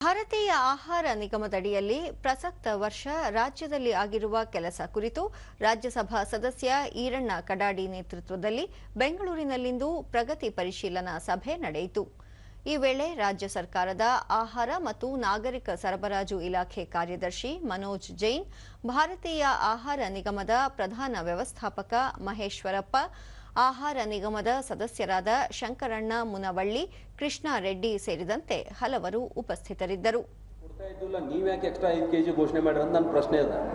ಭಾರತೀಯ ಆಹಾರ ನಿಗಮದಡಿಯಲ್ಲಿ ಪ್ರಸಕ್ತ ವರ್ಷ ರಾಜ್ಯದಲ್ಲಿ ಆಗಿರುವ ಕೆಲಸ ಕುರಿತು ರಾಜ್ಯಸಭಾ ಸದಸ್ಯ ಈರಣ್ಣ ಕಡಾಡಿ ನೇತೃತ್ವದಲ್ಲಿ ಬೆಂಗಳೂರಿನಲ್ಲಿಂದು ಪ್ರಗತಿ ಪರಿಶೀಲನಾ ಸಭೆ ನಡೆಯಿತು. ಈ ವೇಳೆ ರಾಜ್ಯ ಸರ್ಕಾರದ ಆಹಾರ ಮತ್ತು ನಾಗರಿಕ ಸರಬರಾಜು ಇಲಾಖೆ ಕಾರ್ಯದರ್ಶಿ ಮನೋಜ್ ಜೈನ್ ಭಾರತೀಯ ಆಹಾರ ನಿಗಮದ ಪ್ರಧಾನ ವ್ಯವಸ್ಥಾಪಕ ಮಹೇಶ್ವರಪ್ಪ ಆಹಾರ ನಿಗಮದ ಸದಸ್ಯರಾದ ಶಂಕರಣ್ಣ ಮುನವಳ್ಳಿ ಕೃಷ್ಣ ರೆಡ್ಡಿ ಸೇರಿದಂತೆ ಹಲವರು ಉಪಸ್ಥಿತರಿದ್ದರು.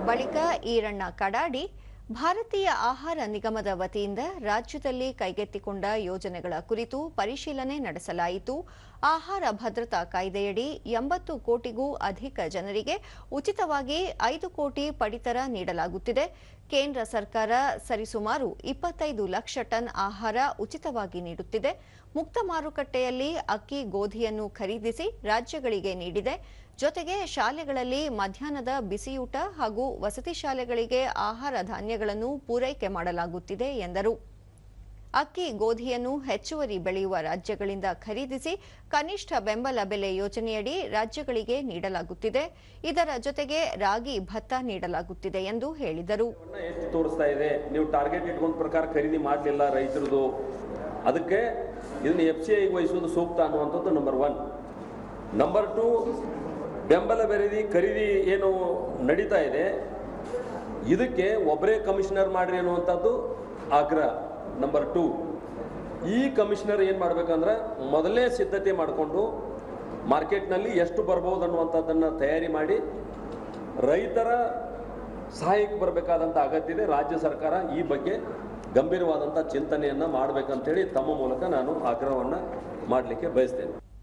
ಬಳಿಕ ಈರಣ್ಣ ಕಡಾಡಿ ಭಾರತೀಯ ಆಹಾರ ನಿಗಮದ ವತಿಯಿಂದ ರಾಜ್ಯದಲ್ಲಿ ಕೈಗೆತ್ತಿಕೊಂಡ ಯೋಜನೆಗಳ ಕುರಿತು ಪರಿಶೀಲನೆ ನಡೆಸಲಾಯಿತು. ಆಹಾರ ಭದ್ರತಾ ಕಾಯ್ದೆಯಡಿ ಎಂಬತ್ತು ಕೋಟಿಗೂ ಅಧಿಕ ಜನರಿಗೆ ಉಚಿತವಾಗಿ ಐದು ಕೋಟಿ ಪಡಿತರ ನೀಡಲಾಗುತ್ತಿದೆ. ಕೇಂದ್ರ ಸರ್ಕಾರ ಸರಿಸುಮಾರು ಇಪ್ಪತ್ತೈದು ಲಕ್ಷ ಟನ್ ಆಹಾರ ಉಚಿತವಾಗಿ ನೀಡುತ್ತಿದೆ. ಮುಕ್ತ ಮಾರುಕಟ್ಟೆಯಲ್ಲಿ ಅಕ್ಕಿ ಗೋಧಿಯನ್ನು ಖರೀದಿಸಿ ರಾಜ್ಯಗಳಿಗೆ ನೀಡಿದೆ. ಜೊತೆಗೆ ಶಾಲೆಗಳಲ್ಲಿ ಮಧ್ಯಾಹ್ನದ ಬಿಸಿಯೂಟ ಹಾಗೂ ವಸತಿ ಶಾಲೆಗಳಿಗೆ ಆಹಾರ ಧಾನ್ಯಗಳನ್ನು ಪೂರೈಕೆ ಮಾಡಲಾಗುತ್ತಿದೆ ಎಂದರು. ಅಕ್ಕಿ ಗೋಧಿಯನ್ನು ಹೆಚ್ಚುವರಿ ಬೆಳೆಯುವ ರಾಜ್ಯಗಳಿಂದ ಖರೀದಿಸಿ ಕನಿಷ್ಠ ಬೆಂಬಲ ಬೆಲೆ ಯೋಜನೆಯಡಿ ರಾಜ್ಯಗಳಿಗೆ ನೀಡಲಾಗುತ್ತಿದೆ. ಇದರ ಜೊತೆಗೆ ರಾಗಿ ಭತ್ತ ನೀಡಲಾಗುತ್ತಿದೆ ಎಂದು ಹೇಳಿದರು. ತೋರಿಸ್ತಾ ಇದೆ? ನೀವು ಟಾರ್ಗೆಟ್ ಇಟ್ಕೊಂಡ ಪ್ರಕಾರ ಖರೀದಿ ಮಾಡಲಿಲ್ಲ ರೈತರದು. ಅದಕ್ಕೆ ಇದನ್ನು ಎಫ್ ಸಿ ಸೂಕ್ತ ಅನ್ನುವಂಥದ್ದು ನಂಬರ್ ಒನ್ ನಂಬರ್ ಟು ಬೆಂಬಲ ಬೆರೆದಿ ಖರೀದಿ ಏನು ನಡೀತಾ ಇದೆ, ಇದಕ್ಕೆ ಒಬ್ಬರೇ ಕಮಿಷನರ್ ಮಾಡ್ರಿ ಅನ್ನುವಂಥದ್ದು ಆಗ್ರಹ ನಂಬರ್ ಟು ಈ ಕಮಿಷನರ್ ಏನು ಮಾಡ್ಬೇಕಂದ್ರೆ ಮೊದಲೇ ಸಿದ್ಧತೆ ಮಾಡಿಕೊಂಡು ಮಾರ್ಕೆಟ್ನಲ್ಲಿ ಎಷ್ಟು ಬರ್ಬೋದು ಅನ್ನುವಂಥದ್ದನ್ನು ತಯಾರಿ ಮಾಡಿ ರೈತರ ಸಹಾಯಕ್ಕೆ ಬರಬೇಕಾದಂಥ ಅಗತ್ಯ ಇದೆ ರಾಜ್ಯ ಸರ್ಕಾರ ಈ ಬಗ್ಗೆ ಗಂಭೀರವಾದಂಥ ಚಿಂತನೆಯನ್ನು ಮಾಡಬೇಕಂತೇಳಿ ತಮ್ಮ ಮೂಲಕ ನಾನು ಆಗ್ರಹವನ್ನು ಮಾಡಲಿಕ್ಕೆ ಬಯಸ್ತೇನೆ.